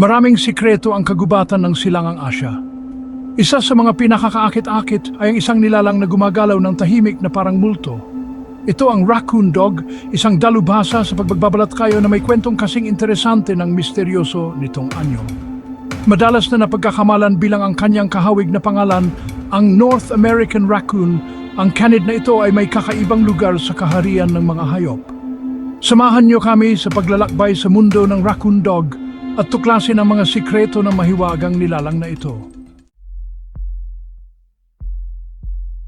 Maraming sikreto ang kagubatan ng silangang Asya. Isa sa mga pinakakaakit-akit ay ang isang nilalang na gumagalaw ng tahimik na parang multo. Ito ang raccoon dog, isang dalubhasa sa pagbabalat kayo na may kwentong kasing interesante ng misteryoso nitong anyo. Madalas na napagkakamalan bilang ang kanyang kahawig na pangalan, ang North American raccoon, ang canid na ito ay may kakaibang lugar sa kaharian ng mga hayop. Samahan niyo kami sa paglalakbay sa mundo ng raccoon dog at tuklasin ang mga sikreto ng mahiwagang nilalang na ito.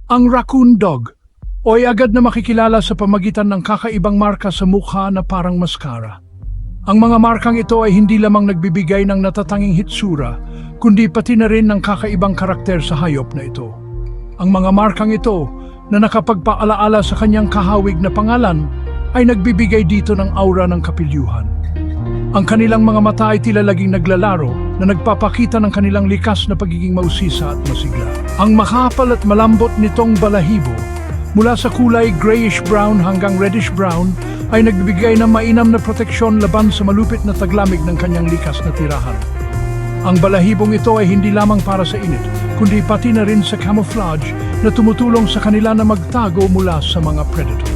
Ang raccoon dog o ay agad na makikilala sa pamagitan ng kakaibang marka sa mukha na parang maskara. Ang mga markang ito ay hindi lamang nagbibigay ng natatanging hitsura, kundi pati na rin ng kakaibang karakter sa hayop na ito. Ang mga markang ito na nakapagpaalaala sa kanyang kahawig na pangalan ay nagbibigay dito ng aura ng kapilyuhan. Ang kanilang mga mata ay tila laging naglalaro na nagpapakita ng kanilang likas na pagiging mausisa at masigla. Ang makapal at malambot nitong balahibo mula sa kulay grayish-brown hanggang reddish-brown ay nagbibigay ng mainam na proteksyon laban sa malupit na taglamig ng kanyang likas na tirahan. Ang balahibong ito ay hindi lamang para sa init, kundi pati na rin sa camouflage na tumutulong sa kanila na magtago mula sa mga predator.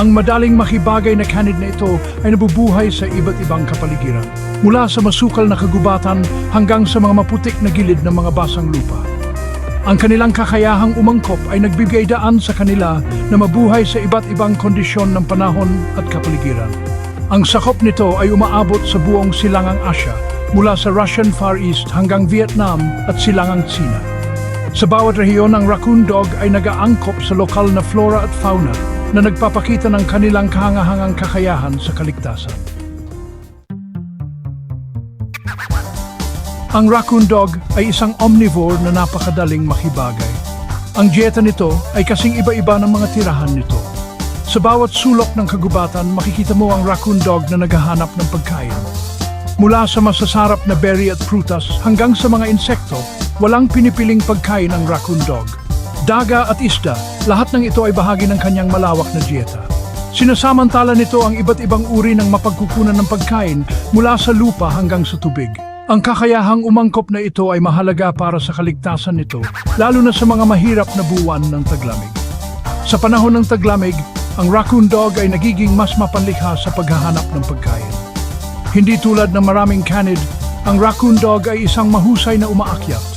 Ang madaling makibagay na canid na ito ay nabubuhay sa iba't ibang kapaligiran, mula sa masukal na kagubatan hanggang sa mga maputik na gilid ng mga basang lupa. Ang kanilang kakayahang umangkop ay nagbibigay daan sa kanila na mabuhay sa iba't ibang kondisyon ng panahon at kapaligiran. Ang sakop nito ay umaabot sa buong silangang Asya, mula sa Russian Far East hanggang Vietnam at silangang China. Sa bawat rehiyon, ang raccoon dog ay nagaangkop sa lokal na flora at fauna na nagpapakita ng kanilang kahangahangang kakayahan sa kaligtasan. Ang raccoon dog ay isang omnivore na napakadaling makibagay. Ang dieta nito ay kasing iba-iba ng mga tirahan nito. Sa bawat sulok ng kagubatan, makikita mo ang raccoon dog na naghahanap ng pagkain. Mula sa masasarap na berry at prutas hanggang sa mga insekto, walang pinipiling pagkain ang raccoon dog. Daga at isda, lahat ng ito ay bahagi ng kanyang malawak na dieta. Sinasamantala nito ang iba't ibang uri ng mapagkukunan ng pagkain mula sa lupa hanggang sa tubig. Ang kakayahang umangkop na ito ay mahalaga para sa kaligtasan nito, lalo na sa mga mahirap na buwan ng taglamig. Sa panahon ng taglamig, ang raccoon dog ay nagiging mas mapanlikha sa paghahanap ng pagkain. Hindi tulad ng maraming canid, ang raccoon dog ay isang mahusay na umaakyat.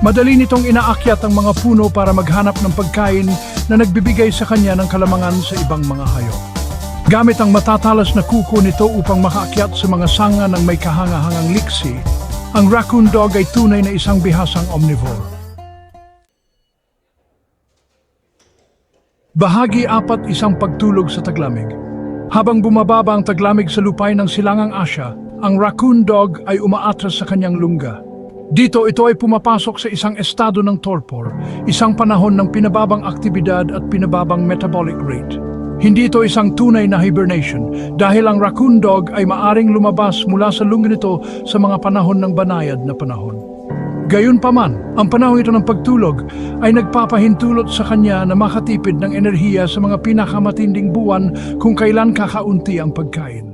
Madali nitong inaakyat ang mga puno para maghanap ng pagkain na nagbibigay sa kanya ng kalamangan sa ibang mga hayop. Gamit ang matatalas na kuko nito upang makaakyat sa mga sanga ng may kahangahangang liksi, ang raccoon dog ay tunay na isang bihasang omnivore. Bahagi apat isang pagtulog sa taglamig. Habang bumababa ang taglamig sa lupay ng silangang Asya, ang raccoon dog ay umaatras sa kanyang lungga. Dito ito ay pumapasok sa isang estado ng torpor, isang panahon ng pinababang aktibidad at pinababang metabolic rate. Hindi ito isang tunay na hibernation dahil ang raccoon dog ay maaring lumabas mula sa lungga nito sa mga panahon ng banayad na panahon. Gayunpaman, ang panahon ito ng pagtulog ay nagpapahintulot sa kanya na makatipid ng enerhiya sa mga pinakamatinding buwan kung kailan kakaunti ang pagkain.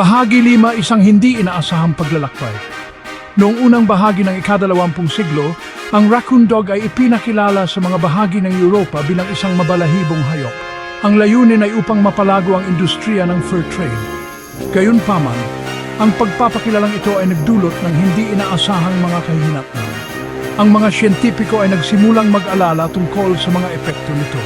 Bahagi lima isang hindi inaasahang paglalakbay. Noong unang bahagi ng ikadalawampung siglo, ang raccoon dog ay ipinakilala sa mga bahagi ng Europa bilang isang mabalahibong hayop. Ang layunin ay upang mapalago ang industriya ng fur trade. Gayunpaman, ang pagpapakilalang ito ay nagdulot ng hindi inaasahang mga kahinatnan. Ang mga siyentipiko ay nagsimulang mag-alala tungkol sa mga epekto nito.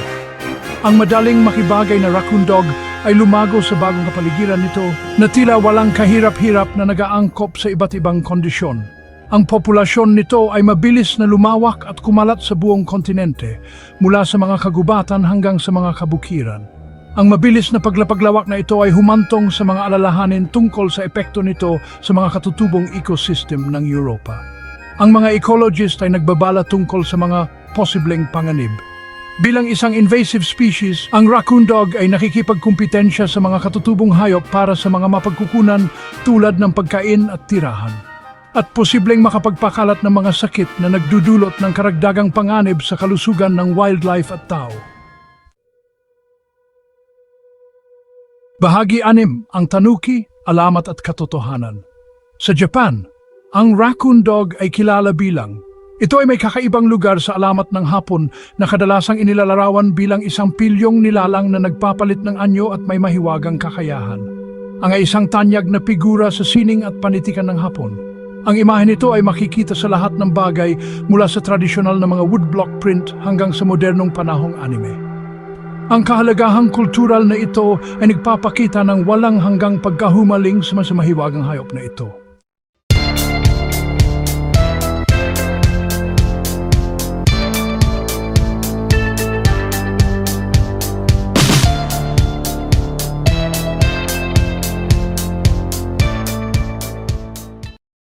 Ang madaling makibagay na raccoon dog ay lumago sa bagong kapaligiran nito na tila walang kahirap-hirap na nagaangkop sa iba't ibang kondisyon. Ang populasyon nito ay mabilis na lumawak at kumalat sa buong kontinente mula sa mga kagubatan hanggang sa mga kabukiran. Ang mabilis na paglapaglawak na ito ay humantong sa mga alalahanin tungkol sa epekto nito sa mga katutubong ecosystem ng Europa. Ang mga ecologist ay nagbabala tungkol sa mga posibleng panganib. Bilang isang invasive species, ang raccoon dog ay nakikipagkumpetensya sa mga katutubong hayop para sa mga mapagkukunan tulad ng pagkain at tirahan. At posibleng makapagpakalat ng mga sakit na nagdudulot ng karagdagang panganib sa kalusugan ng wildlife at tao. Bahagi anim ang tanuki, alamat at katotohanan. Sa Japan, ang raccoon dog ay kilala bilang ito ay may kakaibang lugar sa alamat ng hapon na kadalasang inilalarawan bilang isang pilyong nilalang na nagpapalit ng anyo at may mahiwagang kakayahan. Ang isang tanyag na figura sa sining at panitikan ng hapon. Ang imahe nito ay makikita sa lahat ng bagay mula sa tradisyonal na mga woodblock print hanggang sa modernong panahong anime. Ang kahalagahang kultural na ito ay nagpapakita ng walang hanggang pagkahumaling sa mas mahiwagang hayop na ito.